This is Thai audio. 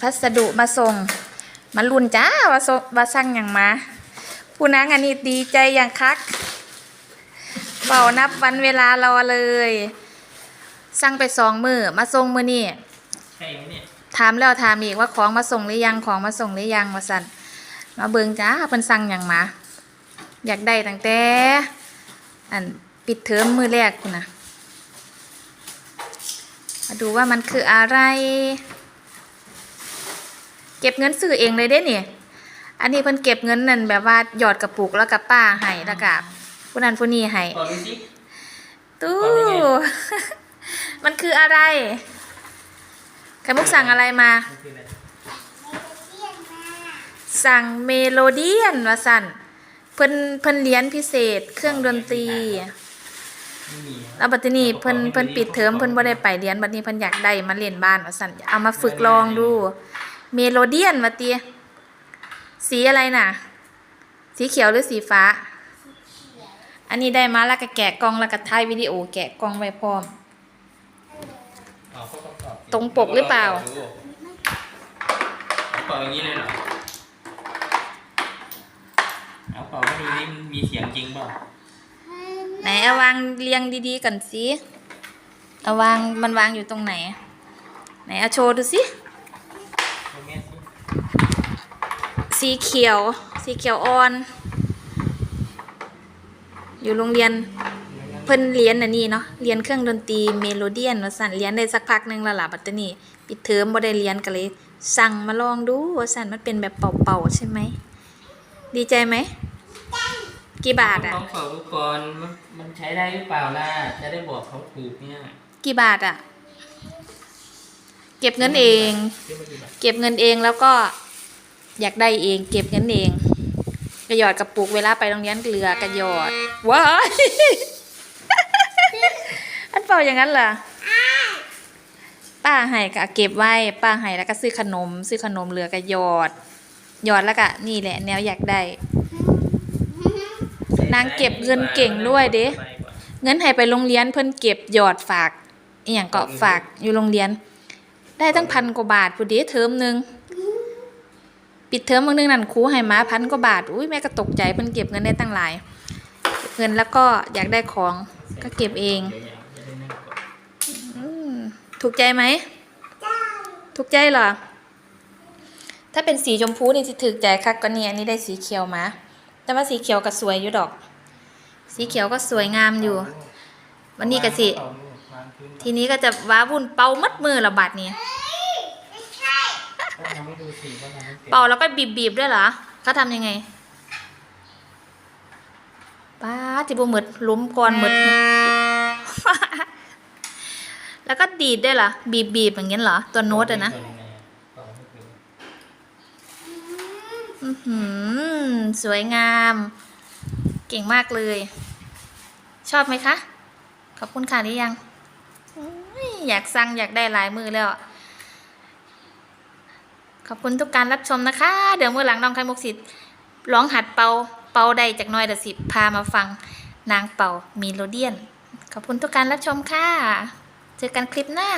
พัสดุมาส่ง มาลุ้นจ้าว่าส่งว่าสั่งอย่างมา ผู้นางอันนี้ดีใจอย่างคักเป่านับวันเวลารอเลย สั่งไปสองมือมาส่งมือนี่ใช่ไหมเนี่ยถามแล้วถามอีกว่าของมาส่งหรือยังของมาส่งหรือยังว่าสั่นมาเบิงจ้าเพิ่นสั่งอย่างมา อยากได้ตั้งแต่อันปิดเทอมมือแรกคุณนะมาดูว่ามันคืออะไร เก็บเงินซื้อเองเลยเด้เนี่ยอันนี้เพิ่นเก็บเงินนั่นแบบว่าหยอดกระปุกแล้วกับป้าให้แล้วกับผู้นั้นผู้นี้ให้ขอดูสิตู้เอาได้ไงมันคืออะไรไข่มุกสั่งอะไรมา มันคืออะไรสั่งเมโลเดียนว่าสั่นเพิ่นเพิ่นเรียนพิเศษเครื่องดนตรี ไม่มีแล้วบัดนี้เพิ่นเพิ่นปิดเทอมเพิ่นบ่ได้ไปเรียนบัดนี้เพิ่นอยากได้มาเล่นบ้านว่าสั่นเอามาฝึกลองดู เมโลเดียนว่าติสีอะไรน่ะ สีเขียวหรือสีฟ้า อันนี้ได้มาแล้วก็แกะกล่องแล้วก็ถ่ายวิดีโอแกะกล่องไว้พร้อมเอาเข้าประกอบตรงปกหรือเปล่าดูเอาเป่าอย่างนี้เลยเหรอ เอาเป่าให้ดูนี่มันมีเสียงจริงเปล่าไหนเอาวางเรียงดีๆก่อนสิเอาวางมันวางอยู่ตรงไหน ไหนเอาโชว์ดูสิ เอาแม่สิ สีเขียว สีเขียวอ่อน อยู่โรงเรียนเพิ่นเรียนอันนี้เนาะเรียนเครื่องดนตรีเมโลเดียนว่าสั่นเรียนได้สักพักหนึงแล้วล่ะบัดตรนี้ปิดเทอมบ่ได้เรียนก็เลย สั่งมาลองดูว่าสั่นมันเป็นแบบเป่าๆใช่ไหมดีใจไหมกี่บาทอะต้องเป่าดูก่อนมันมันใช้ได้หรือเปล่าล่ะจะได้บอกเขาถูกเนี่ยกี่บาทอะ เก็บเงินเองซื้อมากี่บาทเก็บเงินเองแล้วก็ อยากได้เองเก็บเงินเองกระหยอดกระปุกเวลาไปโรงเรียนเกลือกระหยอดว้ายอันเป่าอย่างนั้นเหรอป้าให้ก็เก็บไว้ป้าให้แล้วก็ซื้อขนม ซื้อขนมเหลือกระหยอดหยอดแล้วก็นี่แหละ แนวอยากได้นางเก็บเงินเก่งด้วยเด้เงินให้ไปโรงเรียนเพิ่นเก็บหยอดฝากอหย่างก็ฝากอยู่โรงเรียน ได้ตั้งพันกว่าบาทพุดีเทอมหนึ่ง ปิดเทอมบางนึงนั่นครูให้มาพันกว่าบาท อุ้ยแม่ก็ตกใจเพิ่นเก็บเงินได้ตั้งหลาย เงินแล้วก็อยากได้ของก็เก็บเองถูกใจไหมถูกใจเหรอ ถ้าเป็นสีชมพูนี่สิถูกใจคักก็เนี่ยอันนี้ได้สีเขียวมา แต่ว่าสีเขียวก็สวยอยู่ดอก สีเขียวก็สวยงามอยู่ วันนี้ก็สิ ทีนี้ก็จะว้าวุ่นเป่ามัดมือละบาดนี้ ก็ทำให้ดูสิว่าทำให้เป็นเป่าแล้วก็บีบบีบๆด้วยเหรอเขาทำยังไงป้าจิบุหมึดล้มก่อนหมด แล้วก็ดีดได้วยเหรอบีบบีบๆอย่างเงี้ยเหรอ ตัวโน้ตอะนะเป่าไงอะเป่าให้เป็นอื้อหือสวยงาม เก่งมากเลย ชอบไหมคะ ขอบคุณค่ะหรือยังอุ๊ยอยากสั่งอยากได้หลายมือแล้ว ขอบคุณทุกการรับชมนะคะ เดี๋ยวเมื่อหลังน้องไข่มุกสิร้องหัดเป่าเป่าใดจากน้อยเดยวสิพามาฟังนางเป่ามีโลเดียน ขอบคุณทุกการรับชมค่ะ เจอกันคลิปหน้า